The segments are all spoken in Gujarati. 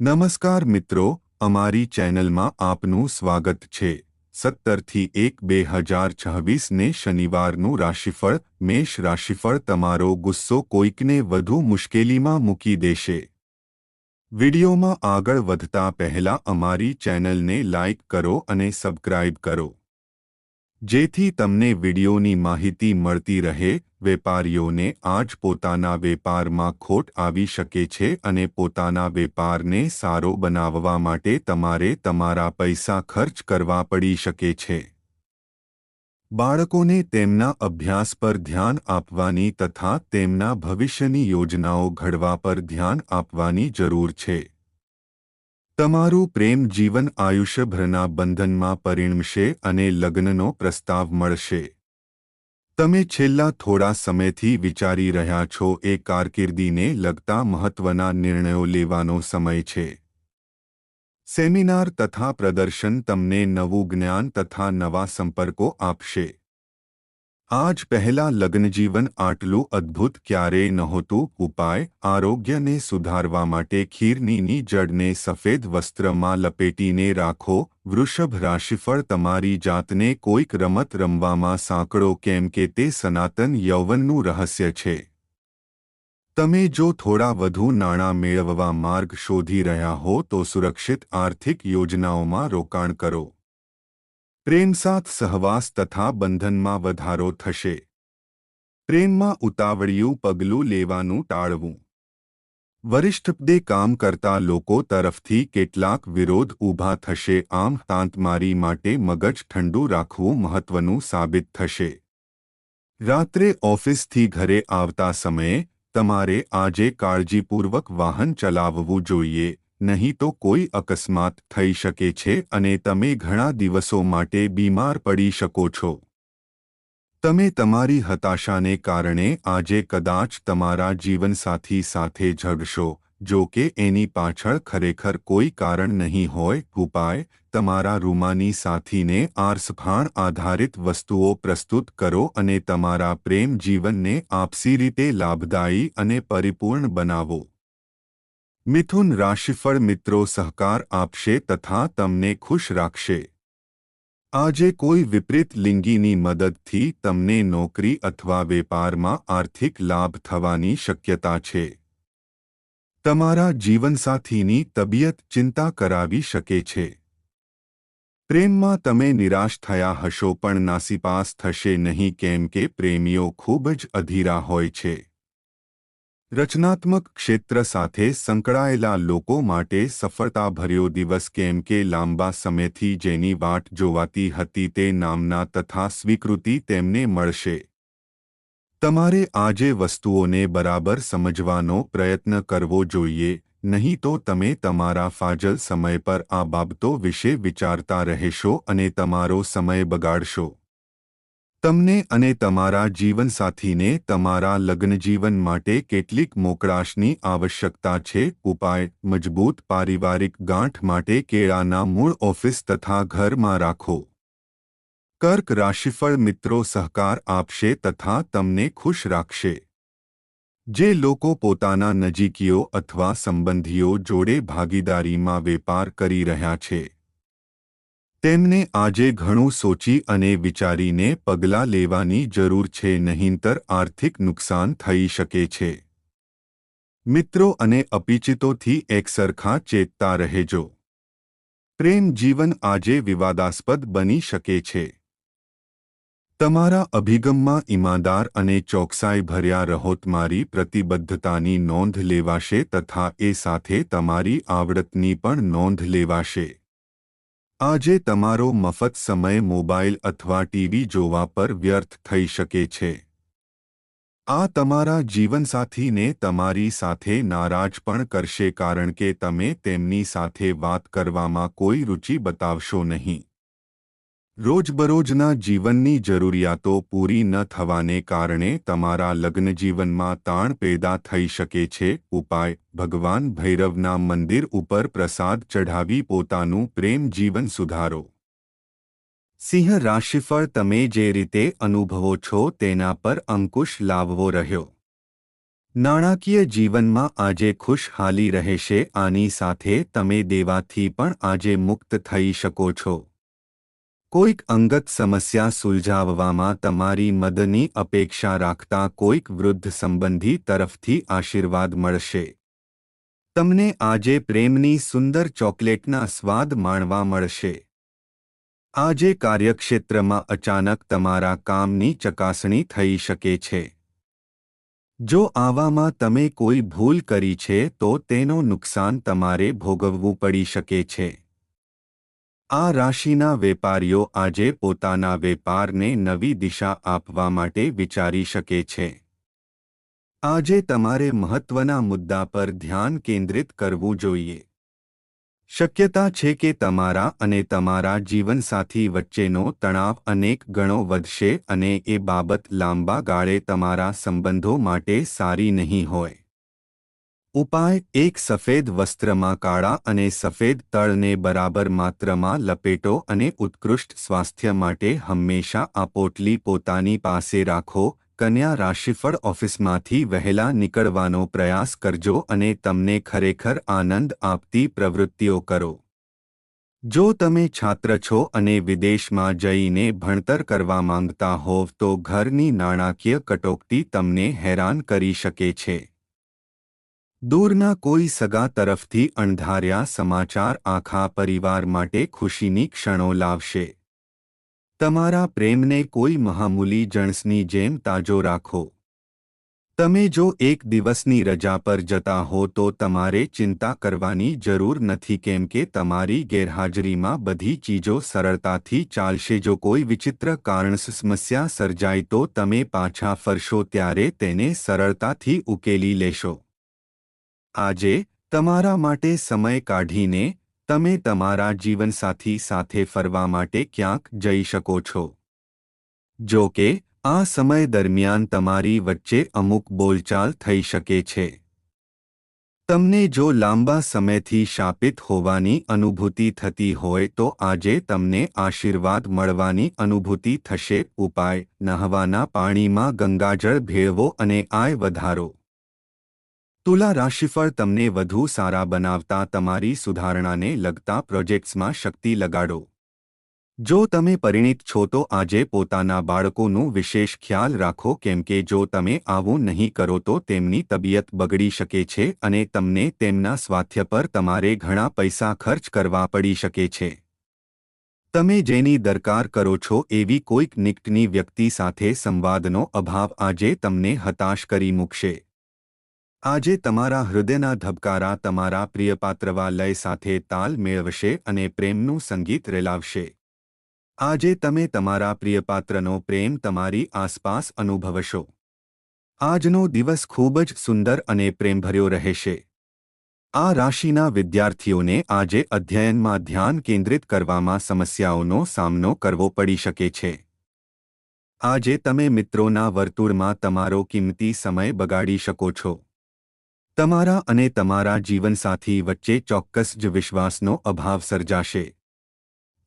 નમસ્કાર મિત્રો, અમારી ચેનલમાં આપનું સ્વાગત છે. સત્તરથી એક બે હજાર છવ્વીસને શનિવારનું રાશિફળ, મેષ રાશિફળ તમારો ગુસ્સો કોઈકને વધુ મુશ્કેલીમાં મૂકી દેશે. વિડિયોમાં આગળ વધતા પહેલા અમારી ચેનલને લાઇક કરો અને સબસ્ક્રાઇબ કરો. જેથી તમને વિડિયોની માહિતી મળતી રહે, વેપારીઓને આજ પોતાના વેપારમાં ખોટ આવી શકે છે અને પોતાના વેપારને સારો બનાવવા માટે તમારે તમારા પૈસા ખર્ચ કરવા પડી શકે છે. બાળકોને તેમના અભ્યાસ પર ધ્યાન આપવાની તથા તેમના ભવિષ્યની યોજનાઓ ઘડવા પર ધ્યાન આપવાની જરૂર છે. તમારું પ્રેમ જીવન આયુષ્યભરના બંધનમાં પરિણમશે અને લગ્નનો પ્રસ્તાવ મળશે. તમે છેલ્લા થોડા સમયથી વિચારી રહ્યા છો એ કારકિર્દીને લગતા મહત્વના નિર્ણયો લેવાનો સમય છે. સેમિનાર તથા પ્રદર્શન તમને નવું જ્ઞાન તથા નવા સંપર્કો આપશે. આજ પહેલા લગ્નજીવન આટલું અદ્ભુત ક્યારેય નહોતું, ઉપાય, આરોગ્યને સુધારવા માટે ખીરનીની જડને સફેદ વસ્ત્રમાં લપેટીને રાખો, વૃષભ રાશિફળ તમારી જાતને કોઈક રમત રમવામાં સાંકળો કેમ કે તે સનાતન યૌવનનું રહસ્ય છે. તમે જો થોડા વધુ નાણાં મેળવવા માર્ગ શોધી રહ્યા હો તો સુરક્ષિત આર્થિક યોજનાઓમાં રોકાણ કરો. પ્રેમસાથ સહવાસ તથા બંધનમાં વધારો થશે. પ્રેમમાં ઉતાવળિયું પગલું લેવાનું ટાળવું. વરિષ્ઠપદે કામ કરતા લોકો તરફથી કેટલાક વિરોધ ઊભા થશે. આમ તાંતમારી માટે મગજ ઠંડુ રાખવું મહત્વનું સાબિત થશે. રાત્રે ઓફિસથી ઘરે આવતા સમયે તમારે આજે કાળજીપૂર્વક વાહન ચલાવવું જોઈએ. નહીં તો કોઈ અકસ્માત થઈ શકે છે અને તમે ઘણા દિવસો માટે બીમાર પડી શકો છો. તમે તમારી હતાશાને કારણે આજે કદાચ તમારા જીવનસાથી સાથે ઝઘડશો જો કે એની પાછળ ખરેખર કોઈ કારણ નહીં હોય, ઉપાય, તમારા રૂમાની સાથીને આરસફાણ આધારિત વસ્તુઓ પ્રસ્તુત કરો અને તમારા પ્રેમ જીવનને આપસી રીતે લાભદાયી અને પરિપૂર્ણ બનાવો. મિથુન રાશિફળ મિત્રો સહકાર આપશે તથા તમને ખુશ રાખશે આજે કોઈ વિપરીત લિંગીની મદદથી તમને નોકરી અથવા વેપારમાં આર્થિક લાભ થવાની શક્યતા છે તમારા જીવનસાથીની તબિયત ચિંતા કરાવી શકે છે પ્રેમમાં તમે નિરાશ થયા હશો પણ નાસીપાસ થશે નહીં કેમ કે પ્રેમીઓ ખૂબ જ અધીરા હોય છે રચનાત્મક ક્ષેત્ર સાથે સંકળાયેલા લોકો માટે સફળતાભર્યો દિવસ કેમ કે લાંબા સમયથી જેની વાટ જોવાતી હતી તે નામના તથા સ્વીકૃતિ તેમને મળશે. તમારે આજે વસ્તુઓને બરાબર સમજવાનો પ્રયત્ન કરવો જોઈએ, નહીં તો તમે તમારા ફાજલ સમય પર આ બાબતો વિશે વિચારતા રહેશો અને તમારો સમય બગાડશો. તમને અને તમારા જીવનસાથીને તમારા લગ્નજીવન માટે કેટલીક મોકળાશની આવશ્યકતા છે. ઉપાય, મજબૂત પારિવારિક ગાંઠ માટે કેળાના મૂળ ઓફિસ તથા ઘરમાં રાખો. કર્ક રાશિફળ મિત્રો સહકાર આપશે તથા તમને ખુશ રાખશે. જે લોકો પોતાના નજીકીઓ અથવા સંબંધીઓ જોડે ભાગીદારીમાં વેપાર કરી રહ્યા છે. તેમને આજે ઘણું સોચી અને વિચારીને પગલાં લેવાની જરૂર છે, નહીંતર આર્થિક નુકસાન થઈ શકે છે. મિત્રો અને અપિચિતોથી એકસરખા ચેતતા રહેજો. પ્રેમ જીવન આજે વિવાદાસ્પદ બની શકે છે. તમારા અભિગમમાં ઈમાનદાર અને ચોકસાઈ ભર્યા રહોત મારી પ્રતિબદ્ધતાની નોંધ લેવાશે તથા એ સાથે તમારી આવડતની પણ નોંધ લેવાશે. આજે તમારો મફત સમય મોબાઈલ અથવા ટીવી જોવા પર વ્યર્થ થઈ શકે છે. આ તમારા જીવનસાથીને તમારી સાથે નારાજ પણ કરશે કારણ કે તમે તેમની સાથે વાત કરવામાં કોઈ રુચિ બતાવશો નહીં. રોજબરોજના જીવનની જરૂરિયાતો પૂરી ન થવાને કારણે તમારા લગ્નજીવનમાં તાણ પેદા થઈ શકે છે. ઉપાય, ભગવાન ભૈરવના મંદિર ઉપર પ્રસાદ ચઢાવી પોતાનું પ્રેમ જીવન સુધારો. સિંહ રાશિફળ તમે જે રીતે અનુભવો છો તેના પર અંકુશ લાવવો રહ્યો. નાણાકીય જીવનમાં આજે ખુશહાલી રહેશે. આની સાથે તમે દેવાથી પણ આજે મુક્ત થઈ શકો છો. કોઈક અંગત સમસ્યા સુલઝાવવામાં તમારી મદદની અપેક્ષા રાખતા કોઈક વૃદ્ધ સંબંધી તરફથી આશીર્વાદ મળશે. તમને આજે પ્રેમની સુંદર ચોકલેટના સ્વાદ માણવા મળશે. આજે કાર્યક્ષેત્રમાં અચાનક તમારા કામની ચકાસણી થઈ શકે છે. જો આવામાં તમે કોઈ ભૂલ કરી છે તો તેનો નુકસાન તમારે ભોગવવું પડી શકે છે. આ રાશિના વેપારીઓ આજે પોતાના વેપારને નવી દિશા આપવા માટે વિચારી શકે છે. આજે તમારે મહત્વના મુદ્દા પર ધ્યાન કેન્દ્રિત કરવું જોઈએ. શક્યતા છે કે તમારા અને તમારા જીવનસાથી વચ્ચેનો તણાવ અનેક ગણો વધશે અને એ બાબત લાંબા ગાળે તમારા સંબંધો માટે સારી નહીં હોય. ઉપાય, એક સફેદ વસ્ત્રમાં કાળા અને સફેદ તળને બરાબર માત્રામાં લપેટો અને ઉત્કૃષ્ટ સ્વાસ્થ્ય માટે હંમેશા આ પોટલી પોતાની પાસે રાખો, કન્યા રાશિફળ ઓફિસમાંથી વહેલા નીકળવાનો પ્રયાસ કરજો અને તમને ખરેખર આનંદ આપતી પ્રવૃત્તિઓ કરો. જો તમે છાત્ર છો અને વિદેશમાં જઈને ભણતર કરવા માંગતા હોવ તો ઘરની નાણાકીય કટોકટી તમને હેરાન કરી શકે છે. દૂરના કોઈ સગા તરફથી અણધાર્યા સમાચાર આખા પરિવાર માટે ખુશીની ક્ષણો લાવશે. તમારા પ્રેમને કોઈ મહામૂલી જણસની જેમ તાજો રાખો. તમે જો એક દિવસની રજા પર જતા હો તો તમારે ચિંતા કરવાની જરૂર નથી કેમ કે તમારી ગેરહાજરીમાં બધી ચીજો સરળતાથી ચાલશે. જો કોઈ વિચિત્ર કારણસ સમસ્યા સર્જાય તો તમે પાછા ફરશો ત્યારે તેને સરળતાથી ઉકેલી લેશો. આજે તમારા માટે સમય કાઢીને તમે તમારા જીવનસાથી સાથે ફરવા માટે ક્યાંક જઈ શકો છો. જો કે, આ સમય દરમિયાન તમારી વચ્ચે અમુક બોલચાલ થઈ શકે છે. તમને જો લાંબા સમયથી શાપિત હોવાની અનુભૂતિ થતી હોય તો આજે તમને આશીર્વાદ મળવાની અનુભૂતિ થશે. ઉપાય, નહવાના પાણીમાં ગંગાજળ ભેળવો અને આય વધારો. તુલા રાશિફળ તમને વધુ સારા બનાવતા તમારી સુધારણાને લગતા પ્રોજેક્ટ્સમાં શક્તિ લગાડો. જો તમે પરિણિત છો તો આજે પોતાના બાળકોનું વિશેષ ખ્યાલ રાખો કેમ કે જો તમે આવું નહીં કરો તો તેમની તબિયત બગડી શકે છે અને તમને તેમના સ્વાસ્થ્ય પર તમારે ઘણા પૈસા ખર્ચ કરવા પડી શકે છે. તમે જેની દરકાર કરો છો એવી કોઈક નિકટની વ્યક્તિ સાથે સંવાદનો અભાવ આજે તમને હતાશ કરી મૂકશે. આજે તમારા હૃદયના ધબકારા તમારા પ્રિયપાત્રવા લય સાથે તાલ મેળવશે અને પ્રેમનું સંગીત રેલાવશે. આજે તમે તમારા પ્રિયપાત્રનો પ્રેમ તમારી આસપાસ અનુભવશો. આજનો દિવસ ખૂબ જ સુંદર અને પ્રેમભર્યો રહેશે. આ રાશિના વિદ્યાર્થીઓને આજે અધ્યયનમાં ધ્યાન કેન્દ્રિત કરવામાં સમસ્યાઓનો સામનો કરવો પડી શકે છે. આજે તમે મિત્રોના વર્તુળમાં તમારો કિંમતી સમય બગાડી શકો છો. તમારા અને તમારા જીવનસાથી વચ્ચે ચોક્કસ જ વિશ્વાસનો અભાવ સર્જાશે.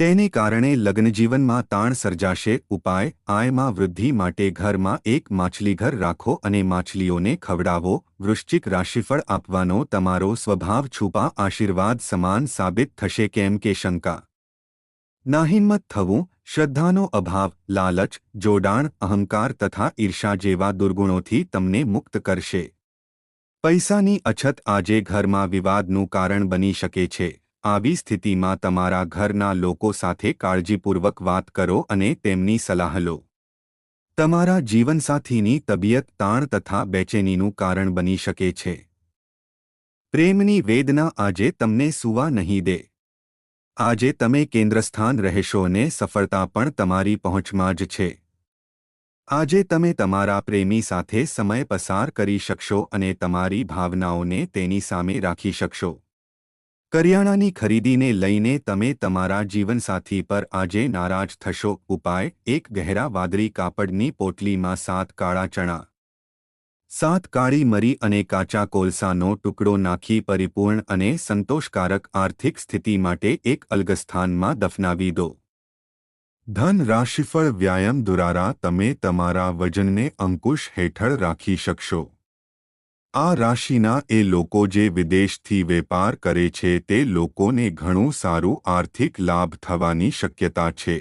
તેને કારણે લગ્નજીવનમાં તાણ સર્જાશે, ઉપાય, આયમાં વૃદ્ધિ માટે ઘરમાં એક માછલીઘર રાખો અને માછલીઓને ખવડાવો, વૃશ્ચિક રાશિફળ આપવાનો તમારો સ્વભાવ છુપા આશીર્વાદ સમાન સાબિત થશે કેમ કે શંકા. નાહિંમત થવું, શ્રદ્ધાનો અભાવ, લાલચ, જોડાણ, અહંકાર તથા ઈર્ષા જેવા દુર્ગુણોથી તમને મુક્ત કરશે. પૈસાની અછત આજે ઘરમાં વિવાદનું કારણ બની શકે છે. આવી સ્થિતિમાં તમારા ઘરના લોકો સાથે કાળજીપૂર્વક વાત કરો અને તેમની સલાહ લો. તમારા જીવનસાથીની તબિયત તાણ તથા બેચેનીનું કારણ બની શકે છે. પ્રેમની વેદના આજે તમને સુવા નહીં દે. આજે તમે કેન્દ્રસ્થાન રહેશો અને સફળતા પણ તમારી પહોંચમાં જ છે. આજે તમે તમારા પ્રેમી સાથે સમય પસાર કરી શકશો અને તમારી ભાવનાઓને તેની સામે રાખી શકશો. કરિયાણાની ખરીદીને લઈને તમે તમારા જીવનસાથી પર આજે નારાજ થશો. ઉપાય, એક ગહેરા વાદળી કાપડની પોટલીમાં સાત કાળા ચણા. સાત કાળી મરી અને કાચા કોલસાનો ટુકડો નાખી પરિપૂર્ણ અને સંતોષકારક આર્થિક સ્થિતિ માટે એક અલગસ્થાનમાં દફનાવી દો. ધન રાશિફળ વ્યાયામ દ્વારા તમે તમારા વજનને અંકુશ હેઠળ રાખી શકશો. આ રાશિના એ લોકો જે વિદેશથી વેપાર કરે છે તે લોકોને ઘણું સારું આર્થિક લાભ થવાની શક્યતા છે.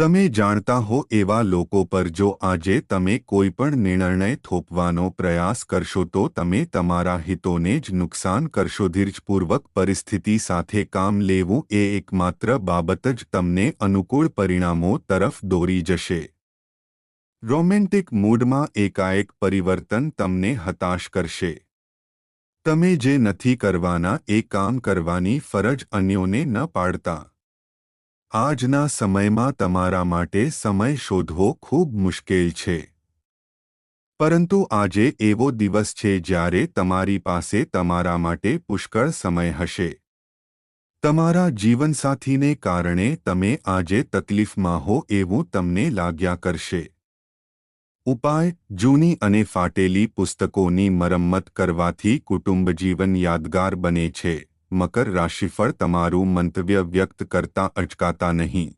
તમે જાણતા હો એવા લોકો પર જો આજે તમે કોઈ પણ નિર્ણય થોપવાનો પ્રયાસ કરશો તો તમે તમારા હિતોને જ નુકસાન કરશો. ધીરજપૂર્વક પરિસ્થિતિ સાથે કામ લેવું એ એકમાત્ર બાબત જ તમને અનુકૂળ પરિણામો તરફ દોરી જશે. રોમેન્ટિક મૂડમાં એકાએક પરિવર્તન તમને હતાશ કરશે. તમે જે નથી કરવાના એ કામ કરવાની ફરજ અન્યોને ન પાડતા. આજના સમયમાં તમારા માટે સમય શોધવો ખૂબ મુશ્કેલ છે. પરંતુ આજે એવો દિવસ છે જ્યારે તમારી પાસે તમારા માટે પુષ્કળ સમય હશે. તમારા જીવનસાથીને કારણે તમે આજે તકલીફમાં હો એવું તમને લાગ્યા કરશે. ઉપાય, જૂની અને ફાટેલી પુસ્તકોની મરમ્મત કરવાથી કુટુંબ જીવન યાદગાર બને છે. મકર રાશિફળ તમારું મંતવ્ય વ્યક્ત કરતા અચકાતા નહીં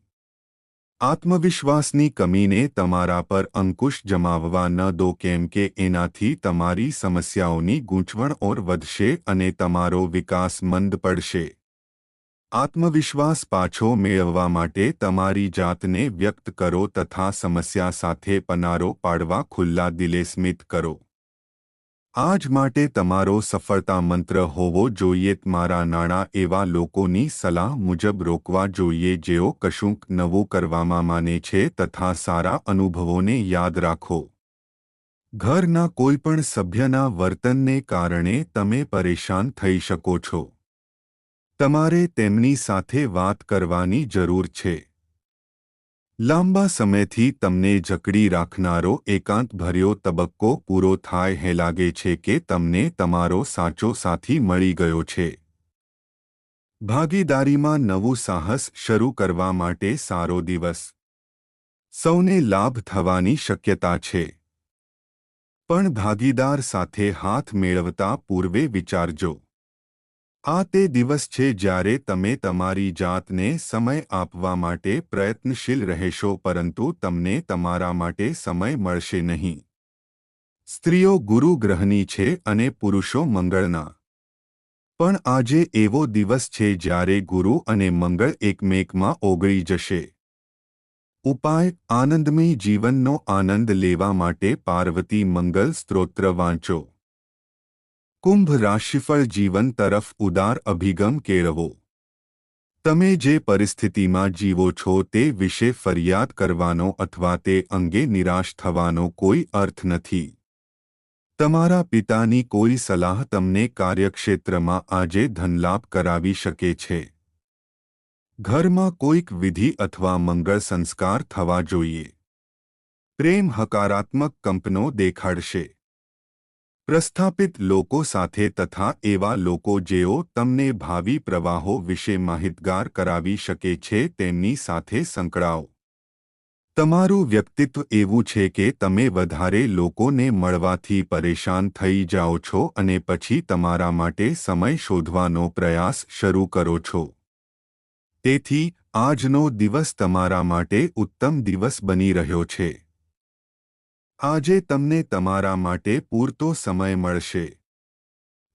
આત્મવિશ્વાસની કમીને તમારા પર અંકુશ જમાવવા ન દો કેમ કે એનાથી તમારી સમસ્યાઓની ગૂંચવણ ઓર વધશે અને તમારો વિકાસ મંદ પડશે આત્મવિશ્વાસ પાછો મેળવવા માટે તમારી જાતને વ્યક્ત કરો તથા સમસ્યા સાથે પનારો પાડવા ખુલ્લા દિલે સ્મિત કરો આજ માટે તમારો સફળતા મંત્ર હોવો જોઈએ. મારા નાણાં એવા લોકોની સલાહ મુજબ રોકવા જોઈએ જેઓ કશુંક નવું કરવામાં માને છે તથા સારા અનુભવોને યાદ રાખો. ઘરના કોઈપણ સભ્યના વર્તનને કારણે તમે પરેશાન થઈ શકો છો. તમારે તેમની સાથે વાત કરવાની જરૂર છે. લાંબા સમયથી તમને જકડી રાખનારો એકાંતભર્યો તબક્કો પૂરો થાય હે લાગે છે કે તમને તમારો સાચો સાથી મળી ગયો છે. ભાગીદારીમાં નવું સાહસ શરૂ કરવા માટે સારો દિવસ. સૌને લાભ થવાની શક્યતા છે. પણ ભાગીદાર સાથે હાથ મેળવતા પૂર્વે વિચારજો. આ તે દિવસ છે જ્યારે તમે તમારી જાતને સમય આપવા માટે પ્રયત્નશીલ રહેશો, પરંતુ તમને તમારા માટે સમય મળશે નહીં. સ્ત્રીઓ ગુરુ ગ્રહની છે અને પુરુષો મંગળના. પણ આજે એવો દિવસ છે જ્યારે ગુરુ અને મંગળ એકમેકમાં ઓગળી જશે. ઉપાય, આનંદમય જીવનનો આનંદ લેવા માટે પાર્વતી મંગલ સ્ત્રોત્ર વાંચો. કુંભ રાશિફળ જીવન તરફ ઉદાર અભિગમ કેળવો. તમે જે પરિસ્થિતિમાં જીવો છો તે વિશે ફરિયાદ કરવાનો અથવા તે અંગે નિરાશ થવાનો કોઈ અર્થ નથી. તમારા પિતાની કોઈ સલાહ તમને કાર્યક્ષેત્રમાં આજે ધનલાભ કરાવી શકે છે. ઘરમાં કોઈક વિધિ અથવા મંગળ સંસ્કાર થવા જોઈએ. પ્રેમ હકારાત્મક કંપનો દેખાડશે. પ્રસ્થાપિત લોકો સાથે તથા એવા લોકો જેઓ તમને ભાવિ પ્રવાહો વિશે માહિતગાર કરાવી શકે છે તેમની સાથે સંકળાઓ. તમારું વ્યક્તિત્વ એવું છે કે તમે વધારે લોકોને મળવાથી પરેશાન થઈ જાઓ છો અને પછી તમારા માટે સમય શોધવાનો પ્રયાસ શરૂ કરો છો. તેથી, આજનો દિવસ તમારા માટે ઉત્તમ દિવસ બની રહ્યો છે. આજે તમને તમારા માટે પૂરતો સમય મળશે.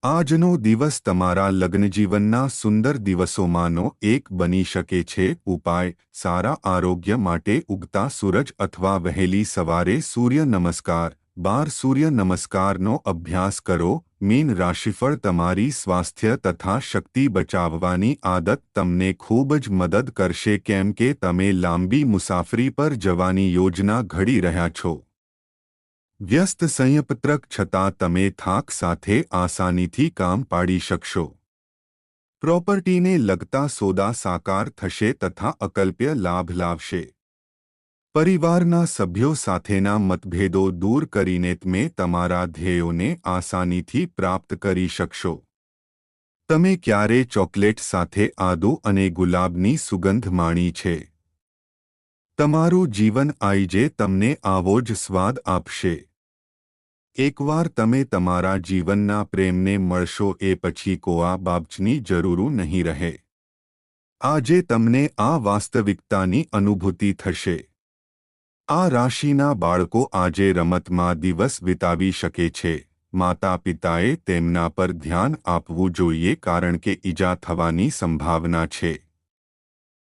આજનો દિવસ તમારા લગ્નજીવનના સુંદર દિવસોમાંનો એક બની શકે છે. ઉપાય, સારા આરોગ્ય માટે ઉગતા સૂરજ અથવા વહેલી સવારે સૂર્ય નમસ્કાર. બાર સૂર્ય નમસ્કારનો અભ્યાસ કરો. મીન રાશિફળ તમારી સ્વાસ્થ્ય તથા શક્તિ બચાવવાની આદત તમને ખૂબ જ મદદ કરશે. કેમ કે તમે લાંબી મુસાફરી પર જવાની યોજના ઘડી રહ્યા છો. વ્યસ્ત સંયપત્રક છતાં તમે થાક સાથે આસાનીથી કામ પાડી શકશો. પ્રોપર્ટીને લગતા સોદા સાકાર થશે તથા અકલ્પ્ય લાભ લાવશે. પરિવારના સભ્યો સાથેના મતભેદો દૂર કરીને તમે તમારા ધ્યેયોને આસાનીથી પ્રાપ્ત કરી શકશો. તમે ક્યારે ચોકલેટ સાથે આદુ અને ગુલાબની સુગંધ માણી છે? તમારું જીવન આઈજે તમને આવો જ સ્વાદ આપશે. એકવાર તમે તમારા જીવનના પ્રેમને મળશો એ પછી કોઆ બાબચની જરૂર નહીં રહે. આજે તમને આ વાસ્તવિકતાની અનુભૂતિ થશે. આ રાશિના બાળકો આજે રમતમાં દિવસ વિતાવી શકે છે. માતા પિતાએ તેમના પર ધ્યાન આપવું જોઈએ કારણ કે ઈજા થવાની સંભાવના છે.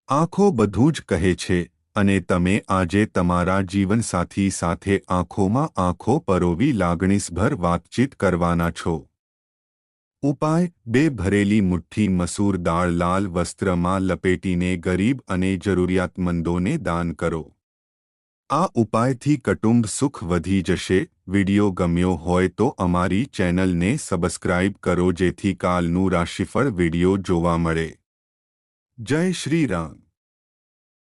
આંખો બધું જ કહે છે અને તમે આજે તમારા જીવનસાથી સાથે આંખોમાં આંખો પરોવી લાગણીસભર વાતચીત કરવાના છો. ઉપાય, બે ભરેલી મુઠ્ઠી મસૂર દાળ લાલ વસ્ત્રમાં લપેટીને ગરીબ અને જરૂરિયાતમંદોને દાન કરો. આ ઉપાયથી કટુંબ સુખ વધી જશે. વિડિયો ગમ્યો હોય તો અમારી ચેનલને સબસ્ક્રાઇબ કરો જેથી કાલનું રાશિફળ વિડિયો જોવા મળે. જય શ્રી રામ.